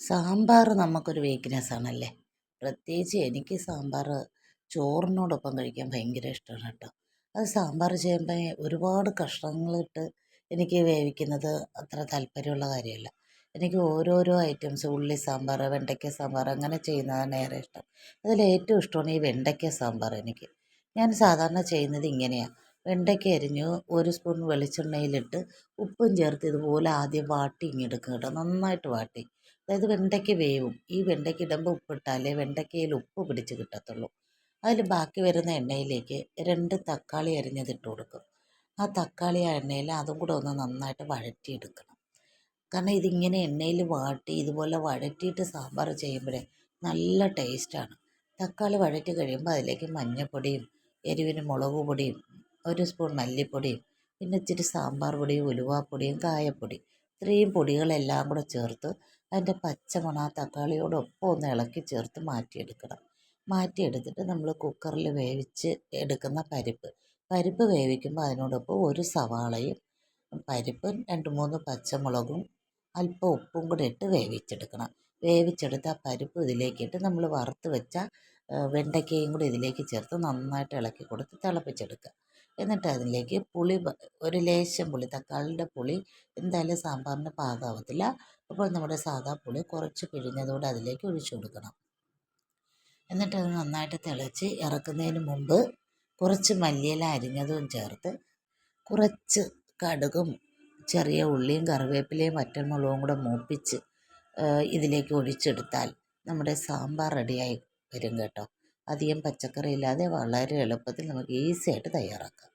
സാമ്പാർ നമുക്കൊരു വീക്ക്നെസ് ആണല്ലേ? പ്രത്യേകിച്ച് എനിക്ക് സാമ്പാർ ചോറിനോടൊപ്പം കഴിക്കാൻ ഭയങ്കര ഇഷ്ടമാണ് കേട്ടോ. അത് സാമ്പാർ ചെയ്യുമ്പോൾ ഒരുപാട് കഷ്ണങ്ങളിട്ട് എനിക്ക് വേവിക്കുന്നത് അത്ര താല്പര്യമുള്ള കാര്യമല്ല. എനിക്ക് ഓരോരോ ഐറ്റംസ് ഉള്ളി സാമ്പാർ വെണ്ടയ്ക്ക സാമ്പാർ അങ്ങനെ ചെയ്യുന്നതാണ് ഏറെ ഇഷ്ടം. അതിൽ ഏറ്റവും ഇഷ്ടമാണ് ഈ വെണ്ടയ്ക്ക സാമ്പാർ എനിക്ക്. ഞാൻ സാധാരണ ചെയ്യുന്നത് ഇങ്ങനെയാണ് വെണ്ടയ്ക്ക അരിഞ്ഞ് ഒരു സ്പൂൺ വെളിച്ചെണ്ണയിലിട്ട് ഉപ്പും ചേർത്ത് ഇതുപോലെ ആദ്യം വാട്ടി ഇങ്ങെടുക്കുക കേട്ടോ. നന്നായിട്ട് വാട്ടി. അതായത് വെണ്ടയ്ക്ക വേവും. ഈ വെണ്ടയ്ക്ക ഇടുമ്പോൾ ഉപ്പിട്ടാലേ വെണ്ടയ്ക്കയിൽ ഉപ്പ് പിടിച്ച് കിട്ടത്തുള്ളൂ. അതിൽ ബാക്കി വരുന്ന എണ്ണയിലേക്ക് രണ്ട് തക്കാളി അരിഞ്ഞതിട്ട് കൊടുക്കും. ആ തക്കാളി ആ എണ്ണയിൽ അതും കൂടെ ഒന്ന് നന്നായിട്ട് വഴറ്റിയെടുക്കണം. കാരണം ഇതിങ്ങനെ എണ്ണയിൽ വാട്ടി ഇതുപോലെ വഴറ്റിയിട്ട് സാമ്പാർ ചെയ്യുമ്പോഴേ നല്ല ടേസ്റ്റാണ്. തക്കാളി വഴറ്റി കഴിയുമ്പോൾ അതിലേക്ക് മഞ്ഞൾപ്പൊടിയും എരിവിന് മുളക് പൊടിയും ഒരു സ്പൂൺ മല്ലിപ്പൊടിയും പിന്നെ ഇച്ചിരി സാമ്പാർ പൊടിയും ഉലുവാപ്പൊടിയും കായപ്പൊടി ഇത്രയും പൊടികളെല്ലാം കൂടെ ചേർത്ത് അതിന്റെ പച്ചമണം ആ തക്കാളിയോടൊപ്പം ഒന്ന് ഇളക്കി ചേർത്ത് മാറ്റിയെടുക്കണം. മാറ്റിയെടുത്തിട്ട് നമ്മൾ കുക്കറിൽ വേവിച്ച് എടുക്കുന്ന പരിപ്പ്. പരിപ്പ് വേവിക്കുമ്പോൾ അതിനോടൊപ്പം ഒരു സവാളയും പരിപ്പും രണ്ട് മൂന്ന് പച്ചമുളകും അല്പം ഉപ്പും കൂടെ ഇട്ട് വേവിച്ചെടുക്കണം. വേവിച്ചെടുത്ത ആ പരിപ്പ് ഇതിലേക്കിട്ട് നമ്മൾ വറുത്ത് വെച്ച വെണ്ടയ്ക്കയും കൂടി ഇതിലേക്ക് ചേർത്ത് നന്നായിട്ട് ഇളക്കി കൊടുത്ത് തിളപ്പിച്ചെടുക്കുക. എന്നിട്ട് അതിലേക്ക് പുളി ഒരു ലേശം പുളി തക്കാളിയുടെ പുളി എന്തായാലും സാമ്പാറിന് പാകാവത്തില്ല അപ്പോൾ നമ്മുടെ സാധാ പുളി കുറച്ച് പിഴിഞ്ഞതോടെ അതിലേക്ക് ഒഴിച്ചു കൊടുക്കണം. എന്നിട്ട് അത് നന്നായിട്ട് തിളച്ച് ഇറക്കുന്നതിന് മുമ്പ് കുറച്ച് മല്ലിയില അരിഞ്ഞതും ചേർത്ത് കുറച്ച് കടുകും ചെറിയ ഉള്ളിയും കറിവേപ്പിലയും വറ്റൽമുളകും കൂടെ മൂപ്പിച്ച് ഇതിലേക്ക് ഒഴിച്ചെടുത്താൽ നമ്മുടെ സാമ്പാർ റെഡിയായി വരും കേട്ടോ. അധികം പച്ചക്കറി ഇല്ലാതെ വളരെ എളുപ്പത്തിൽ നമുക്ക് ഈസി ആയിട്ട് തയ്യാറാക്കാം.